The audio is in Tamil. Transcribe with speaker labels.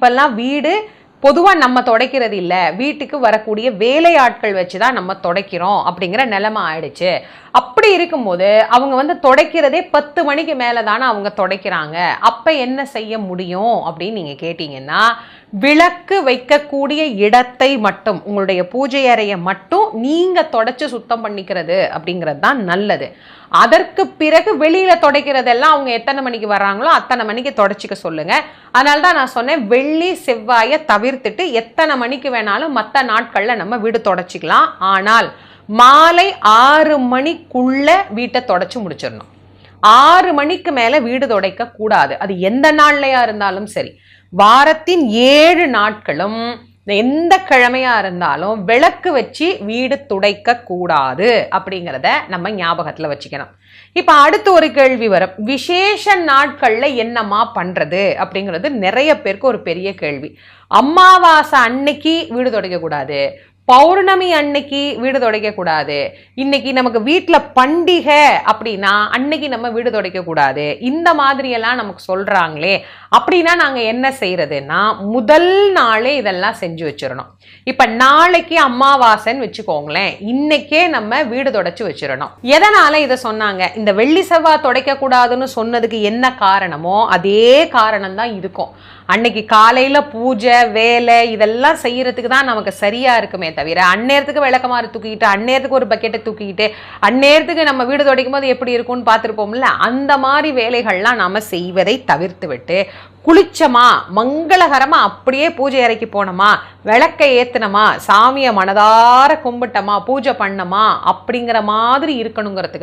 Speaker 1: இப்பெல்லாம் வீடு பொதுவாக நம்ம துடைக்கிறது இல்லை. வீட்டுக்கு வரக்கூடிய வேலையாட்கள் வச்சு தான் நம்ம துடைக்கிறோம் அப்படிங்கிற நிலைமை ஆயிடுச்சு. அப்படி இருக்கும்போது அவங்க வந்து துடைக்கிறதே பத்து மணிக்கு மேலே தானே அவங்க துடைக்கிறாங்க. அப்போ என்ன செய்ய முடியும் அப்படின்னு நீங்கள் கேட்டிங்கன்னா விளக்கு வைக்கக்கூடிய இடத்தை மட்டும் உங்களுடைய பூஜை அறையை மட்டும் நீங்கள் தொடச்சி சுத்தம் பண்ணிக்கிறது அப்படிங்கிறது தான் நல்லது. அதற்கு பிறகு வெளியில் துடைக்கிறதெல்லாம் அவங்க எத்தனை மணிக்கு வர்றாங்களோ அத்தனை மணிக்கு தொடச்சிக்க சொல்லுங்க. அதனால தான் நான் சொன்னேன் வெள்ளி செவ்வாயை தவிர்த்துட்டு எத்தனை மணிக்கு வேணாலும் மற்ற நாட்களில் நம்ம வீடு தொடச்சிக்கலாம். ஆனால் மாலை ஆறு மணிக்குள்ள வீட்டை தொடச்சி முடிச்சிடணும். ஆறு மணிக்கு மேல வீடு துடைக்க கூடாது. அது எந்த நாள்லயா இருந்தாலும் சரி. வாரத்தின் ஏழு நாட்களும் எந்த கிழமையா இருந்தாலும் விளக்கு வச்சு வீடு துடைக்க கூடாது அப்படிங்கிறத நம்ம ஞாபகத்துல வச்சுக்கணும். இப்ப அடுத்து ஒரு கேள்வி வரும். விசேஷ நாட்கள்ல என்னம்மா பண்றது அப்படிங்கிறது நிறைய பேருக்கு ஒரு பெரிய கேள்வி. அமாவாசை அன்னைக்கு வீடு துடைக்க கூடாது. பௌர்ணமி அன்னைக்கு வீடு துடைக்க கூடாது இன்னைக்கு நமக்கு வீட்டில் பண்டிகை அப்படின்னா அன்னைக்கு நம்ம வீடு துடைக்க கூடாது இந்த மாதிரியெல்லாம் நமக்கு சொல்றாங்களே. அப்படின்னா நாங்கள் என்ன செய்யறதுன்னா முதல் நாளே இதெல்லாம் செஞ்சு வச்சிடணும். இப்போ நாளைக்கு அமாவாசைன்னு வச்சுக்கோங்களேன். இன்னைக்கே நம்ம வீடு துடைச்சி வச்சிடணும். எதனால இதை சொன்னாங்க? இந்த வெள்ளி செவ்வாய் துடைக்கக்கூடாதுன்னு சொன்னதுக்கு என்ன காரணமோ அதே காரணம் தான் இருக்கும். அன்னைக்கு காலையில பூஜை வேலை இதெல்லாம் செய்கிறதுக்கு தான் நமக்கு சரியா இருக்குமே பண்ணுவேன் தவிர அந்நேரத்துக்கு விளக்கமாறு தூக்கிக்கிட்டு அந்நேரத்துக்கு ஒரு பக்கெட்டை தூக்கிக்கிட்டு அந்நேரத்துக்கு நம்ம வீடு துடைக்கும் போது எப்படி இருக்கும்னு பார்த்துருப்போம்ல அந்த மாதிரி வேலைகள்லாம் நாம் செய்வதை தவிர்த்து விட்டு குளிச்சமா மங்களகரமாக அப்படியே பூஜை அறைக்கு போனோமா விளக்கை ஏத்துனமா சாமியை மனதார கும்பிட்டமா பூஜை பண்ணமா அப்படிங்கிற மாதிரி இருக்கணுங்கிறதுக்கு